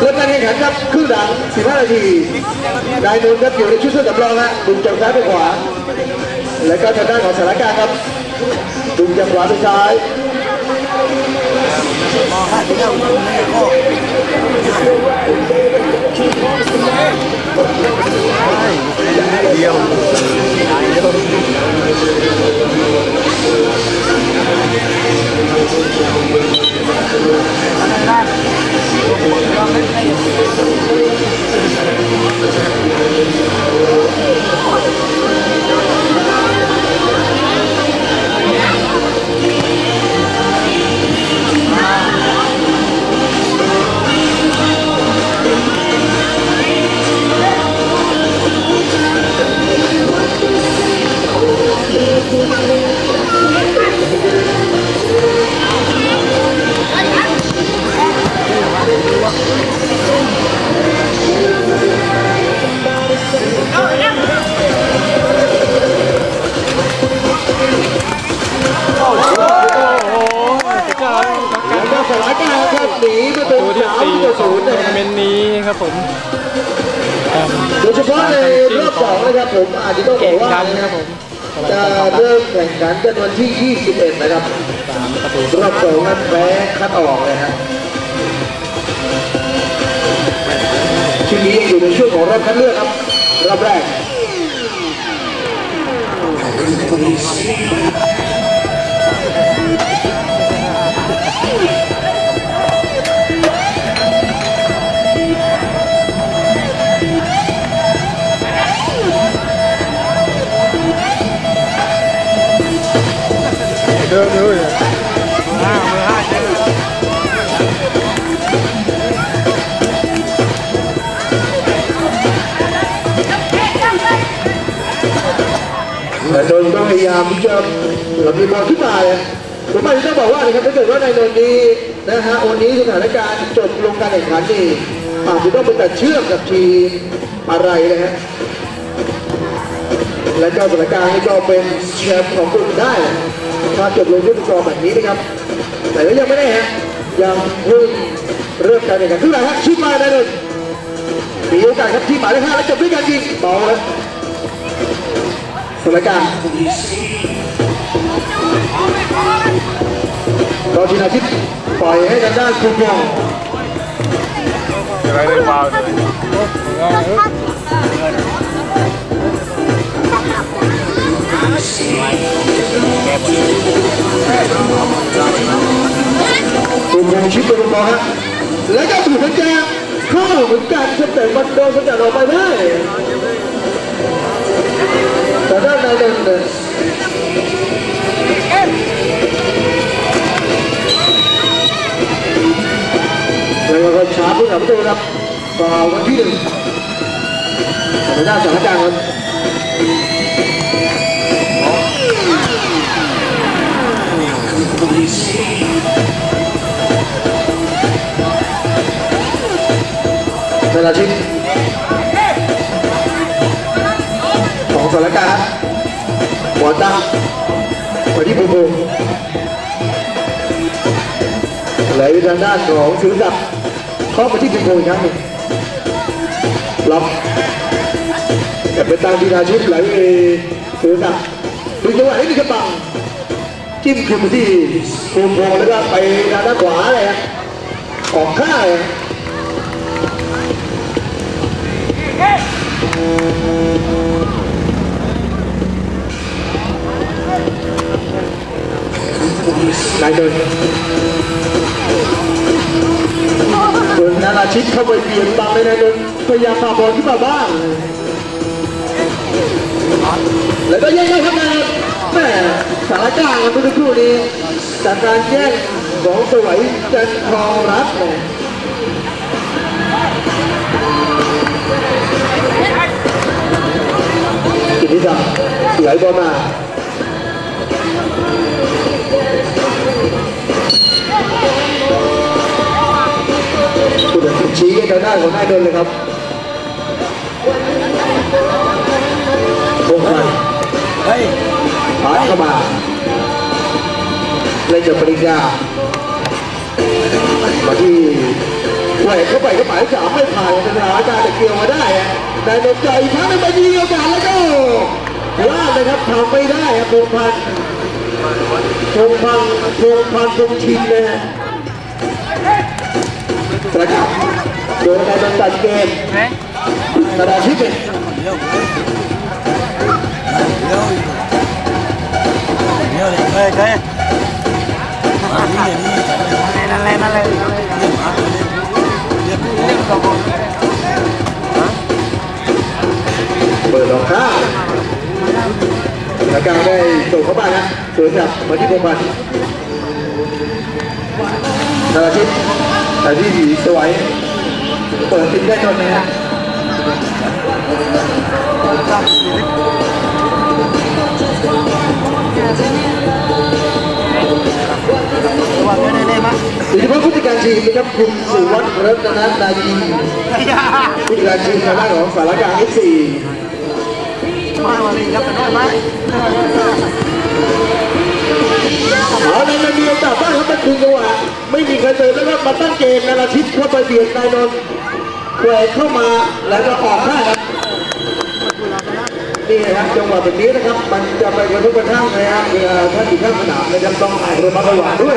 เริ่มการแข่งขันครับครึ่งหลัง 15 นาที นายนนท์ครับอยู่ในชุดเสื้อสำรองฮะดุมจากซ้ายไปขวา แล้วก็ทางด้านของสารการครับดุมจากขวาไปซ้ายเดียวเดียว ก็ นะครับผมอาจจะต้องบเก่องกว่าดันครับผมจะเริ่มแข่งขันกันวันที่ 21 นะครับสามปรอบสองนั้นแพ้คัดออกเลยฮะทีนี้อยู่ในช่วงของรอบคัดเลือกครับรอบแรก เดินเลยห้ามือห้าเจ็ดแต่โดนก็พยายามจะลำเลียงบอลขึ้นมาเลยผมอาจจะต้องบอกว่านะครับถ้าเกิดว่าในโดนนี้นะฮะวันนี้สถานการณ์จบลงการแข่งขันนี่อาจจะต้องไปตัดเชือกกับทีมอะไรนะฮะ และก็สถานการณ์นี้ก็เป็นแชมป์ของกลุ่มได้ถ้าจบลงด้วยสกอร์แบบนี้นะครับ แต่ก็ยังไม่ได้ฮะยังเพิ่งเริ่มการแข่งขันขึ้นมาฮะชิดมาได้เลยมีโอกาสครับที่หมายเลขห้าแล้วจบด้วยการยิงบอลนะสถานการณ์ก็ทีนาทิตปล่อยให้ทางด้านคูปองอะไรได้ฟาวเลย คูปองชิปคูปองฮะแล้วก็ถูกทางแจงเข้าเหมือนกันครับแต่มันโดนสกัดออกไปได้แต่ด้านในเดินเนี่ยแล้วก็ช้าผู้สาประตูครับต่อวันที่หนึ่งทางด้านสถานการณ์ครับ ลาชิดของสารการหัวตั้งไปที่ภูมิไหลไปทางด้านของสุรศักดิ์เข้าไปที่ภูมิครั้งหนึ่งล็อกแต่เป็นตามดีนาชิดไหลไปสุรศักดิ์ดึงจังหวะนี้มีกระบังจิ้มขึ้นไปที่ภูมิแล้วก็ไปทางด้านขวาเลยฮะออกข้างเลย นายเดินส่วนนาราชิตเข้าไปเบียดบังในนายเดินพยายามพาบอลขึ้นมาบ้าง แล้วก็แย่งได้ครับนายแม่สารกลางกันเมื่อสักครู่นี้จากการแย่งของสวัยจันทรัตน์ เนี่ยกิติศักดิ์ไหลบอลมาผู้ตัดสินชี้ให้ทางด้านของนายเดินเลยครับพงพันธ์เฮ้ยผ่านเข้ามาเล่นกับปริญญามาที่ แหวกเข้าไปก็หมายสามไม่ผ่านสถานการณ์แต่เกี่ยวมาได้แต่โดนใจอีกครั้งหนึงไปยิงโอกาสแล้วก็พลาดนะครับทำไม่ได้ครับพงพันธ์พงพันธ์พงพันธ์พงชินนะฮะประกาศโดนการตัดเกมกระดาษทิพย์เนี่ยเฮ้ยเฮ้ยนั่นแหละนั่นแหละเรื่องตัวผม เปิดออกข้างสถานการได้ส่งเข้าไปนะสวยจับมาที่พงพันธ์กระดาษทิพย์แต่ที่ดีสวย เปิดทิ้งได้ตอนนี้ ผู้จัดการทีมนะครับคุณสุวัฒน์รัตนนายีผู้จัดการทีมทางด้านของสารกางเอฟซีมาวันนี้ครับแต่ได้ไหมเอาในนาทีโอกาสบ้างครับมันคือจังหวะไม่มีใครเติมแล้วก็มาตั้งเกมนาราทิพย์เข้าไปเบียดนายนนท์แหวเข้ามาแล้วก็ออกข้างครับนี่นะครับจังหวะแบบนี้นะครับ มันจะไปกระทบกระทั่งนะครับเวลาท่านอยู่ข้างสนามนะครับต้องระมัดระวังด้วย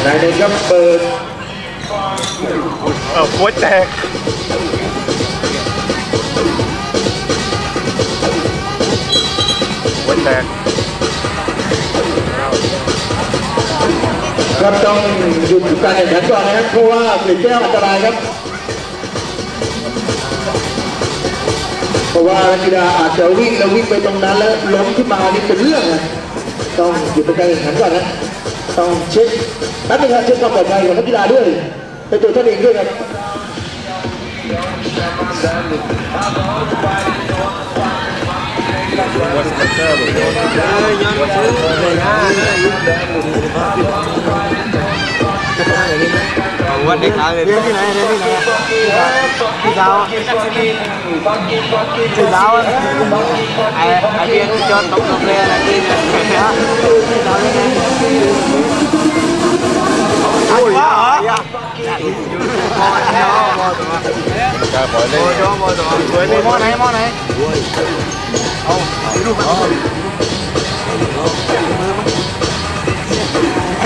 น์ตุ้งมือการตู้ร้ายเลยนะตู้ครับมาตู้ครับนายนนท์ครับเปิดเออหัวแตกหัวแตกครับต้องหยุดการแข่งขันก่อนนะครับ เพราะว่าเปลี่ยนแก้วอันตรายครับ เพราะว่านักกีฬาอาจจะวิ่งแล้ววิ่งไปตรงนั้นแล้วล้มขึ้นมานี่เป็นเรื่องนะต้องหยุดการแข่งขันก่อนนะ ต้องเช็คแป๊บนึงครับเช็คความปลอดภัยของนักกีฬา ด้วยเป็นตัวท่านเองด้วยครับวันนี้เรียนที่ไหนเรียนที่ไหนท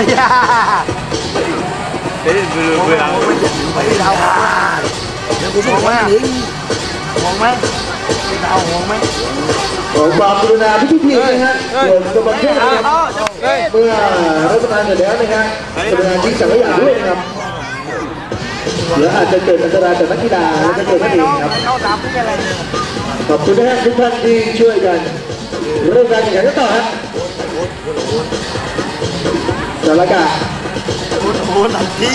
ี่ดา วที่ดาวไอ้เรียนที่จอดตกลงเรียนอะไรที่เนี่ยที่ดาวยังไอ้ยว้าวมอไหนมอตัวจะขอเล่นมอตัวมอตัวมอไหมไหนเอาลูกมาย่า Thế vừa vừa đâu Phải đi đâu Ngon mấy Ngon mấy Đi đâu ngon mấy ขอความกรุณาทุกๆทีนะฮะโปรดสมัครแค่นะครับเมื่อรัฐบาลเสร็จแล้วนะครับกรุณาทิ้งสังขยาด้วยนะครับเดี๋ยวอาจจะเกิดอันตรายต่อนักกีฬาและก็ตัวท่านเองครับขอบคุณนะฮะทุกท่านที่ช่วยกันเริ่มการแข่งขันกันต่อฮะสารกา Ủa ủa làm chi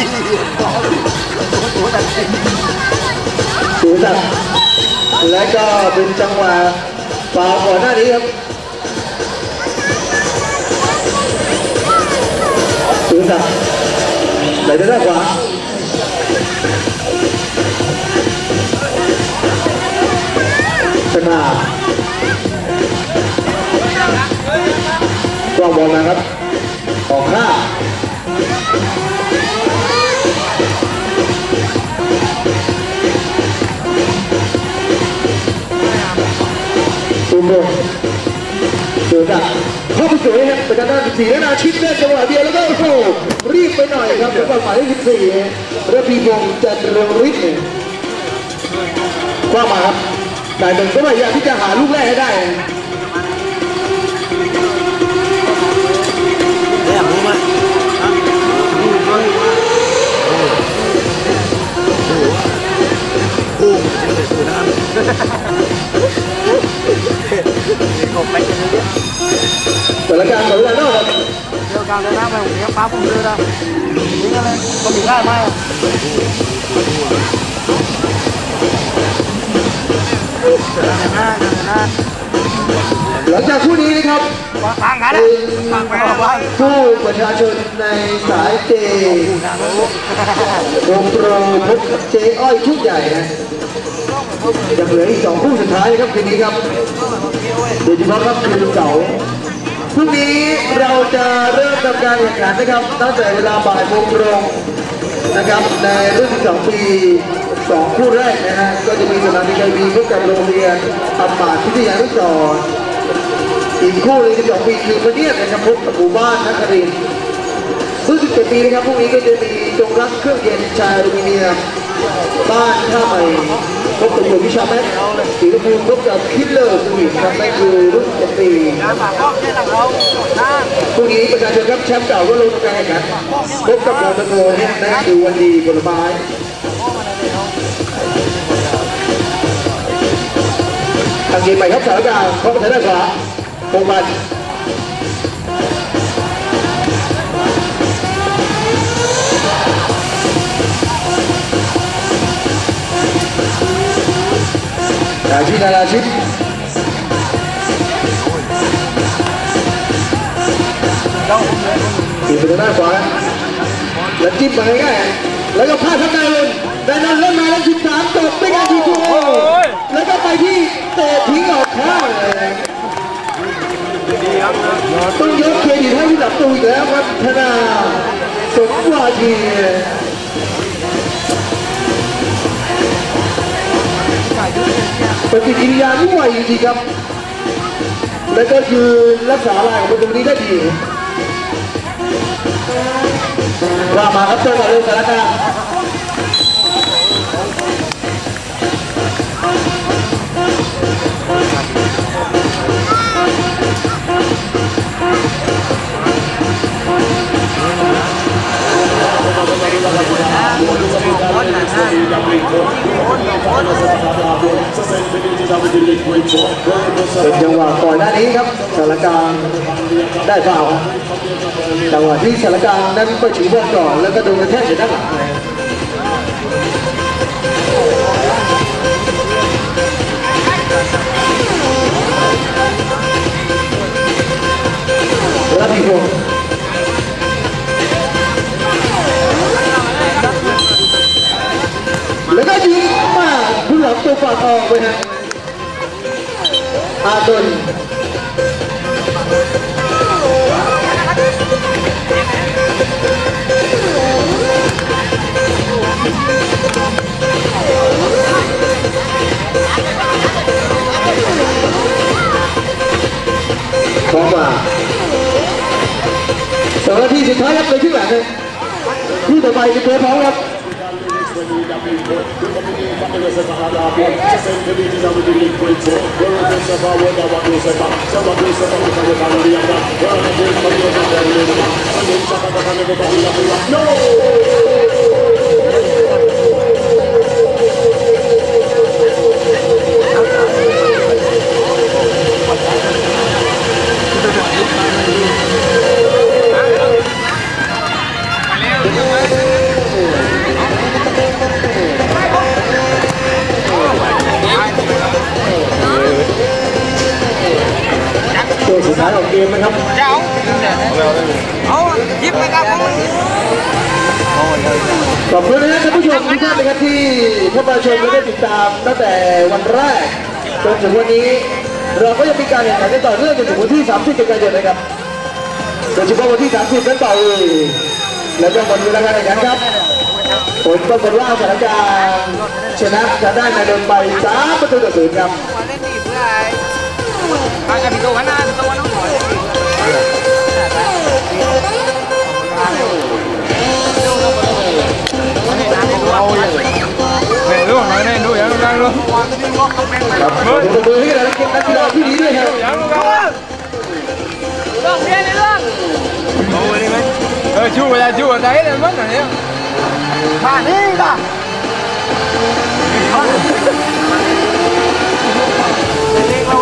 Ủa làm chi สูสักดิ์และก็เป็นจังหวะฟาวก่อนหน้านี้ครับสูสักดิ์ไหลไปด้านขวาชนะกล้องบอลนะครับออกข้า มโดเสือดักเข้าไปสวยครับประจันด้าน14แล้วนาชิดได้จังหวะเดียวแล้วก็โอ้โหรีบไปหน่อยครับจังหวะหมายเลข14ระพีวงศ์จันทร์เรืองฤทธิ์เนี่ยกว้างมาครับนายหนึ่งก็พยายามที่จะหาลูกแรกให้ได้ Thế là mua mà Ủa Ủa แต่ละการหมดเวลานอกครับ Đưa cao lên áo mày, cái phá không đưa đâu Đứng lên, có bị gai mai không? หลังจากคู่นี้นะครับทางกันเป็นะฟังไปผู้ประชาชนในสายเจโกโปรพบกับเจอ้อยชุดใหญ่นะ ยังเหลืออีกสองคู่สุดท้ายครับคืนนี้ครับโดยเฉพาะครับคืนเสาร์พรุ่งนี้เราจะเริ่มทำการแข่งขันนะครับ ตั้งแต่เวลาบ่ายโมงตรงนะครับในรุ่น12ปีสองคู่แรกนะฮะก็จะมีสนามบินไทยบีพบกับโรงเรียนอำมาพิทยานุสรณ์อีกคู่เลย12ปีคือพระเนียนะครับพบกับหมู่บ้านนักเรินรุ่น17ปีนะครับพรุ่งนี้ก็จะมีจงรักเครื่องเย็นชายอลูมิเนียมบ้านท่าใหม่ พบกับหลวงวิชาแม็กสีชมพูพบกับคิลเลอร์สวิตครับนั่นคือรุ่น17ปีการฝากข้อแค่หลังเราหน้าพรุ่งนี้ประชาชนครับแชมป์เก่าก็ลงการแข่งขันพบกับโมโตโกเนี่ยนั่นคือวันดีผลไม้ทางเกมใหม่ครับสารกลางเข้ามาทางด้านขวาพงมัน อาชีพนาราชิพตีไปทางด้านขวาแล้วจิ้มมาง่ายๆแล้วก็พลาดข้างในเลยแตนั้นเล่นมาแล้วชิบสามจบไม่การทีโกแล้วก็ไปที่เตะทิ้งออกข้างต้องยกเครดิตให้ผู้หลับตูอีกแล้วครับธนาสมวาที ปฏิกิริยาที่ไวจริงๆครับ แล้วก็ยืนรักษาลายของประตูนี้ได้ดีว่ามาครับเจ้าบเรื่องสารการ ได้เปล่าครับจังหวะที่สารการนั้นไปถึงบอลก่อนแล้วก็โดนกระแทกจากด้านหลังเลยรับอีกคนแล้วก็ยิงมาผู้หลังตัวฝากออไปฮะอาตุน พร้อมมาสองนาทีสุดท้ายครับเลยขึ้นหลังเลยคู่ต่อไปเป็นตัวพร้อมครับตั ว มนะเจ้าเอายิบไปกับผมขอบคุณนะครับท่านผู้ชมทุกท่านนะครับที่เข้ามาชมและได้ติดตามตั้งแต่วันแรกจนถึงวันนี้ เราก็ยังมีการแข่งขันกันต่อเนื่องจนถึงวันที่ 30กันยายนนะครับโดยเฉพาะวันที่ 30นั้นเป่าเลยแล้วก็หมดเวลาการแข่งขันครับผลปรากฏว่าสถานการณ์ชนะจะได้ในเดินไป3ประตูต่อศูนย์ครับมาเล่นนี่เพื่ออะไรมากันที่ตัวกันนะ เรื่องเรียนในเรื่อง Ờ, chú ra chú ở đấy là mất rồi nhá. มานี่ป่ะเด็กร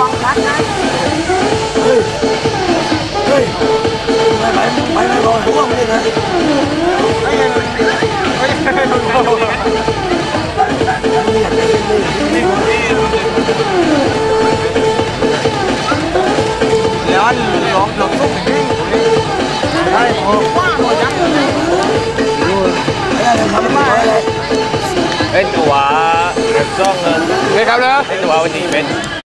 ซ่องเลยเป็นครับเลยเป็นตัววันนี้เป็น